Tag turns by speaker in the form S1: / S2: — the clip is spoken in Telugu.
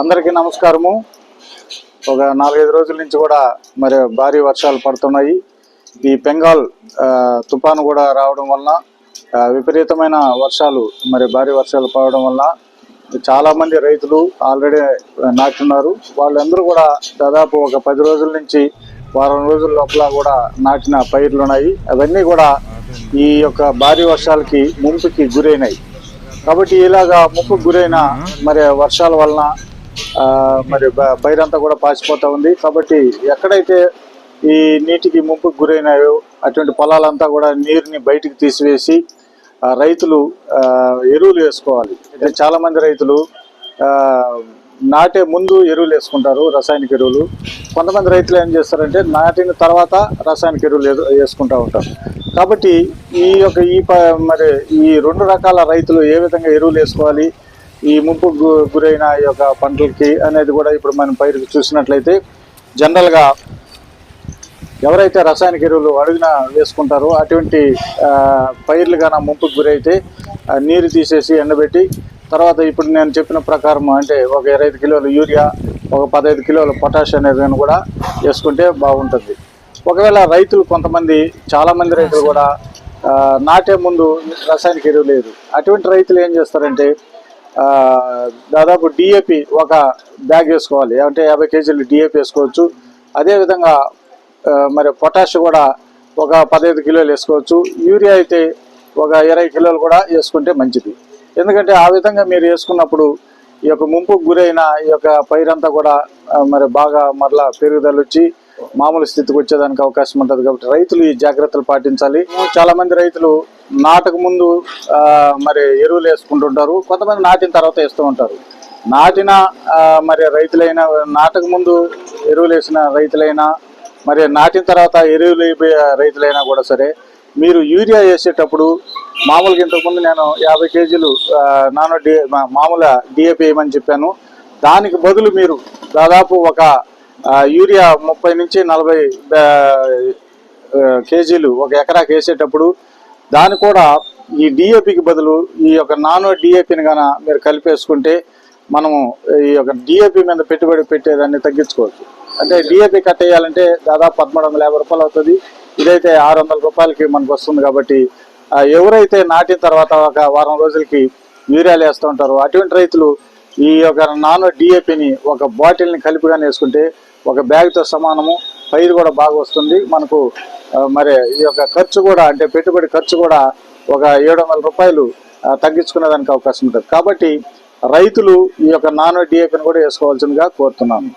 S1: అందరికీ నమస్కారము. ఒక నాలుగైదు రోజుల నుంచి కూడా మరి భారీ వర్షాలు పడుతున్నాయి. ఈ బెంగాల్ తుఫాను కూడా రావడం వలన విపరీతమైన వర్షాలు మరి భారీ వర్షాలు పడడం వల్ల చాలామంది రైతులు ఆల్రెడీ నాటున్నారు వాళ్ళందరూ కూడా దాదాపు ఒక పది రోజుల నుంచి వారం రోజుల లోపల కూడా నాటిన పైర్లు ఉన్నాయి అవన్నీ కూడా ఈ యొక్క భారీ వర్షాలకి ముంపుకి గురైనాయి. కాబట్టి ఇలాగా ముప్పుకు గురైన మరి వర్షాల వలన మరి బైరంతా కూడా పాసిపోతా ఉంది. కాబట్టి ఎక్కడైతే ఈ నీటికి ముప్పుకు గురైనాయో అటువంటి పొలాలంతా కూడా నీరుని బయటికి తీసివేసి రైతులు ఎరువులు వేసుకోవాలి. అంటే రైతులు నాటే ముందు ఎరువులు వేసుకుంటారు రసాయనిక ఎరువులు. కొంతమంది రైతులు ఏం చేస్తారంటే నాటిన తర్వాత రసాయనిక ఎరువులు వేసుకుంటూ ఉంటారు. కాబట్టి ఈ యొక్క ఈ ప- మరి ఈ రెండు రకాల రైతులు ఏ విధంగా ఎరువులు వేసుకోవాలి ఈ ముంపు గురైన ఈ యొక్క పంటలకి అనేది కూడా ఇప్పుడు మనం పైరు చూసినట్లయితే జనరల్గా ఎవరైతే రసాయనిక ఎరువులు అడుగున వేసుకుంటారో అటువంటి పైర్లు కానీ ముంపుకు గురైతే నీరు తీసేసి ఎండబెట్టి తర్వాత ఇప్పుడు నేను చెప్పిన ప్రకారం అంటే ఒక ఇరవై ఐదు కిలోలు యూరియా ఒక పదహైదు కిలోలు పొటాష్ అనేది కూడా వేసుకుంటే బాగుంటుంది. ఒకవేళ రైతులు కొంతమంది చాలామంది రైతులు కూడా నాటే ముందు రసాయనిక ఎరువు లేదు. అటువంటి రైతులు ఏం చేస్తారంటే దాదాపు డిఏపి ఒక బ్యాగ్ వేసుకోవాలి. అంటే యాభై కేజీలు డిఏపి వేసుకోవచ్చు. అదేవిధంగా మరి పొటాష్ కూడా ఒక పదహైదు కిలోలు వేసుకోవచ్చు. యూరియా అయితే ఒక ఇరవై కిలోలు కూడా వేసుకుంటే మంచిది. ఎందుకంటే ఆ విధంగా మీరు వేసుకున్నప్పుడు ఈ యొక్క ముంపుకు గురైన ఈ యొక్క పైరంతా కూడా మరి బాగా మరలా పెరుగుదల వచ్చి మామూలు స్థితికి వచ్చేదానికి అవకాశం ఉంటుంది కాబట్టి రైతులు ఈ జాగ్రత్తలు పాటించాలి. చాలా మంది రైతులు నాటకు ముందు మరి ఎరువులు వేసుకుంటుంటారు. కొంతమంది నాటిన తర్వాత వేస్తూ ఉంటారు. నాటిన మరి రైతులైనా నాటకు ముందు ఎరువులు వేసిన రైతులైనా మరి నాటిన తర్వాత ఎరువులు అయిపోయే రైతులైనా కూడా సరే మీరు యూరియా వేసేటప్పుడు మామూలుగా ఇంతకుముందు నేను యాభై కేజీలు నానో డి మా- మామూలు డిఏపి వేయమని చెప్పాను. దానికి బదులు మీరు దాదాపు ఒక యూరియా ముప్పై నుంచి నలభై కేజీలు ఒక ఎకరాకి వేసేటప్పుడు దాని కూడా ఈ డిఏపికి బదులు ఈ యొక్క నానో డిఏపిని గాన మీరు కలిపేసుకుంటే మనము ఈ యొక్క డిఏపి మీద పెట్టుబడి పెట్టేదాన్ని తగ్గించుకోవచ్చు. అంటే డిఏపి కట్టేయాలంటే దాదాపు పదమూడు వందల యాభై రూపాయలు అవుతుంది. ఇదైతే ఆరు వందల రూపాయలకి మనకు వస్తుంది కాబట్టి ఎవరైతే నాటిన తర్వాత ఒక వారం రోజులకి యూరియాలు వేస్తూ ఉంటారో అటువంటి రైతులు ఈ యొక్క నానో డిఏపిని ఒక బాటిల్ని కలిపిగానే వేసుకుంటే ఒక బ్యాగ్తో సమానము పైరు కూడా బాగా వస్తుంది. మనకు మరి ఈ యొక్క ఖర్చు కూడా అంటే పెట్టుబడి ఖర్చు కూడా ఒక ఏడు వందల రూపాయలు తగ్గించుకునేదానికి అవకాశం ఉంటుంది. కాబట్టి రైతులు ఈ యొక్క నానో డిఏపిని కూడా వేసుకోవాల్సిందిగా కోరుతున్నాను